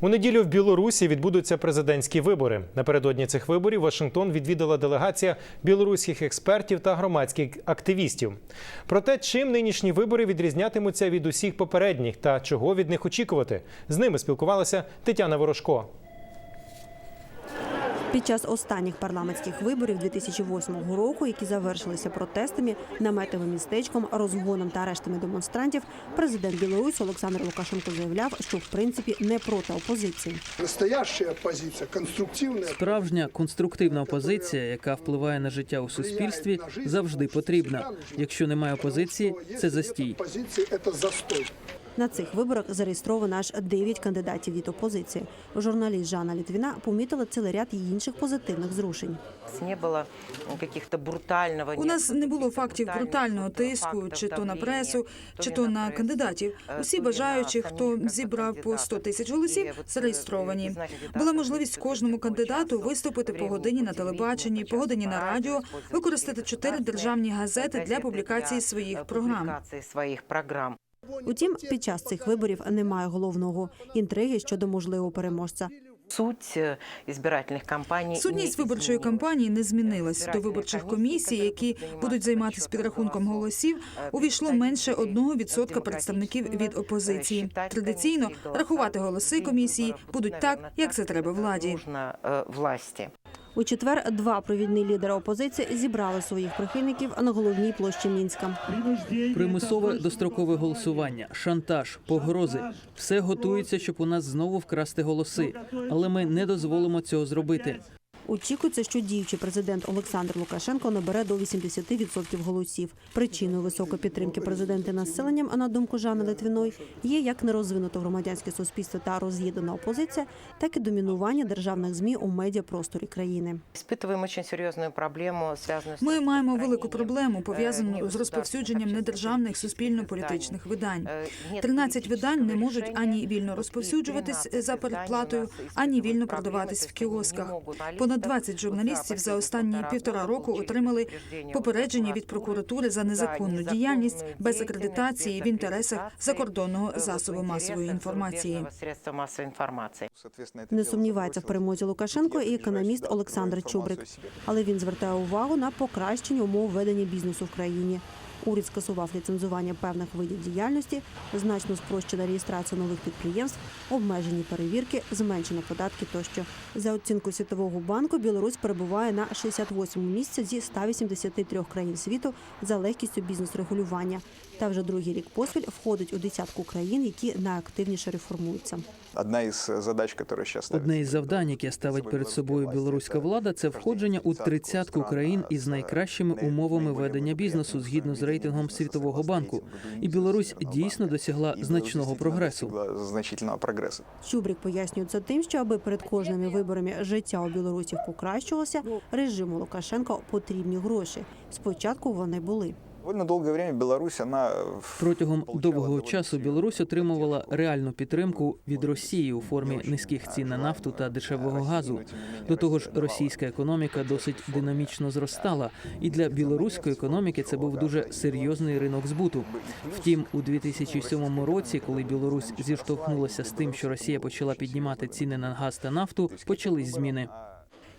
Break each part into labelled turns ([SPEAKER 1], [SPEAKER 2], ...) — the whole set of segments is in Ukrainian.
[SPEAKER 1] У неділю в Білорусі відбудуться президентські вибори. Напередодні цих виборів Вашингтон відвідала делегація білоруських експертів та громадських активістів. Про те, чим нинішні вибори відрізнятимуться від усіх попередніх та чого від них очікувати, з ними спілкувалася Тетяна Ворожко.
[SPEAKER 2] Під час останніх парламентських виборів 2008 року, які завершилися протестами, наметовим містечком, розгоном та арештами демонстрантів, президент Білорусі Олександр Лукашенко заявляв, що в принципі не проти опозиції.
[SPEAKER 3] Настоящая оппозиция, конструктивная,
[SPEAKER 4] Справжня конструктивна опозиція, яка впливає на життя у суспільстві, завжди потрібна. Якщо немає опозиції, це застій.
[SPEAKER 2] На цих виборах зареєстровано аж 9 кандидатів від опозиції. Журналіст Жанна Літвіна помітила цілий ряд і інших позитивних зрушень.
[SPEAKER 5] Не було каких-то брутального
[SPEAKER 6] У нас не було фактів брутального тиску, чи то на пресу, чи то на кандидатів. Усі бажаючі, хто зібрав по 100 тисяч голосів, зареєстровані. Була можливість кожному кандидату виступити по годині на телебаченні, по годині на радіо, використати чотири державні газети для публікації своїх програм.
[SPEAKER 5] публікації своїх програм.
[SPEAKER 2] Утім, під час цих виборів немає головного інтриги щодо можливого переможця.
[SPEAKER 5] Суть е, ізбирательних кампаній
[SPEAKER 6] Сутність
[SPEAKER 5] не
[SPEAKER 6] виборчої
[SPEAKER 5] змінюється.
[SPEAKER 6] кампанії не змінилась. До
[SPEAKER 5] Избирательные
[SPEAKER 6] виборчих
[SPEAKER 5] комиссии,
[SPEAKER 6] комісій, які
[SPEAKER 5] которые
[SPEAKER 6] будуть займатися
[SPEAKER 5] занимаются
[SPEAKER 6] підрахунком
[SPEAKER 5] учетом
[SPEAKER 6] голосів,
[SPEAKER 5] голосов,
[SPEAKER 6] увійшло менше
[SPEAKER 5] представителей
[SPEAKER 6] 1% представників від опозиції.
[SPEAKER 5] Считать
[SPEAKER 6] Традиційно
[SPEAKER 5] комиссии голоса
[SPEAKER 6] рахувати голоси комісії
[SPEAKER 5] выборов
[SPEAKER 6] будуть
[SPEAKER 5] будет,
[SPEAKER 6] так,
[SPEAKER 5] наверное,
[SPEAKER 6] як це треба
[SPEAKER 5] как
[SPEAKER 6] владі.
[SPEAKER 2] У четвер два провідні лідери опозиції зібрали своїх прихильників на головній площі Мінська.
[SPEAKER 4] Примусове дострокове голосування, шантаж, погрози все готується, щоб у нас знову вкрасти голоси. Але ми не дозволимо цього зробити.
[SPEAKER 2] Очікується, що діючий президент Олександр Лукашенко набере до 80% голосів. Причиною високої підтримки президента населенням, а на думку Жанни Литвіної, є як нерозвинуто громадянське суспільство та роз'єднана опозиція, так і домінування державних змі у медіапросторі країни.
[SPEAKER 5] Испытываем очень серйозну проблему, зв'язану з
[SPEAKER 6] Ми маємо велику
[SPEAKER 5] розпространенням,
[SPEAKER 6] проблему
[SPEAKER 5] е,
[SPEAKER 6] пов'язану з
[SPEAKER 5] негосударственних
[SPEAKER 6] розповсюдженням
[SPEAKER 5] общественних
[SPEAKER 6] недержавних
[SPEAKER 5] видань.
[SPEAKER 6] суспільно-політичних видань.
[SPEAKER 5] Е, нет
[SPEAKER 6] 13 видань не можуть
[SPEAKER 5] рішення,
[SPEAKER 6] ані вільно
[SPEAKER 5] і
[SPEAKER 6] розповсюджуватись
[SPEAKER 5] 13
[SPEAKER 6] за
[SPEAKER 5] видань
[SPEAKER 6] передплатою,
[SPEAKER 5] у нас
[SPEAKER 6] ані
[SPEAKER 5] испытывают
[SPEAKER 6] вільно
[SPEAKER 5] проблеми
[SPEAKER 6] продаватись
[SPEAKER 5] з
[SPEAKER 6] в
[SPEAKER 5] тим, що не
[SPEAKER 6] кіосках.
[SPEAKER 5] можуть
[SPEAKER 6] Понад
[SPEAKER 5] журналістів
[SPEAKER 6] 20 журналістів за останні півтора року отримали попередження від
[SPEAKER 5] прокуратури
[SPEAKER 6] за незаконну діяльність без акредитації в інтересах закордонного засобу масової інформації.
[SPEAKER 2] Не сумнівається в перемозі Лукашенко і економіст Олександр Чубрик. Але він звертає увагу на покращення умов ведення бізнесу в країні. Уряд скасував ліцензування певних видів діяльності, значно спрощена реєстрація нових підприємств, обмежені перевірки, зменшено податки тощо. За оцінкою Світового банку, Білорусь перебуває на 68-му місці зі 183 країн світу за легкістю бізнес-регулювання. Та вже другий рік поспіль входить у десятку країн, які найактивніше реформуються.
[SPEAKER 7] Одна із задач,
[SPEAKER 4] Одне із завдань, яке ставить перед собою білоруська влада, це входження у тридцятку країн із найкращими умовами ведення бізнесу згідно з рейтингом Світового банку. І Білорусь дійсно досягла значного прогресу.
[SPEAKER 7] Значительного прогресу.
[SPEAKER 2] Чубрик пояснює це тим, що аби перед кожними виборами життя у білорусів покращилося, режиму Лукашенка потрібні гроші. Спочатку вони були.
[SPEAKER 7] Довольно долгое время Беларусь, она
[SPEAKER 4] Протягом
[SPEAKER 7] получала
[SPEAKER 4] довгого часу Білорусь отримувала реальну підтримку від Росії у формі низьких цін на нафту та дешевого газу. До того ж, російська економіка досить динамічно зростала, і для білоруської економіки це був дуже серйозний ринок збуту. Втім, у 2007 році, коли Білорусь зіштовхнулася з тим, що Росія почала піднімати ціни на газ та нафту, почались зміни.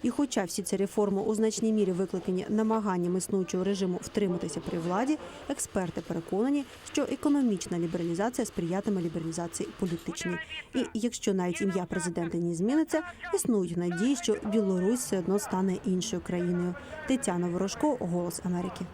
[SPEAKER 2] І хоча всі ці реформи у значній мірі викликані намаганням існуючого режиму втриматися при владі, експерти переконані, що економічна лібералізація сприятиме лібералізації політичній. І якщо навіть ім'я президента не зміниться, існують надії, що Білорусь все одно стане іншою країною. Тетяна Ворожко, Голос Америки.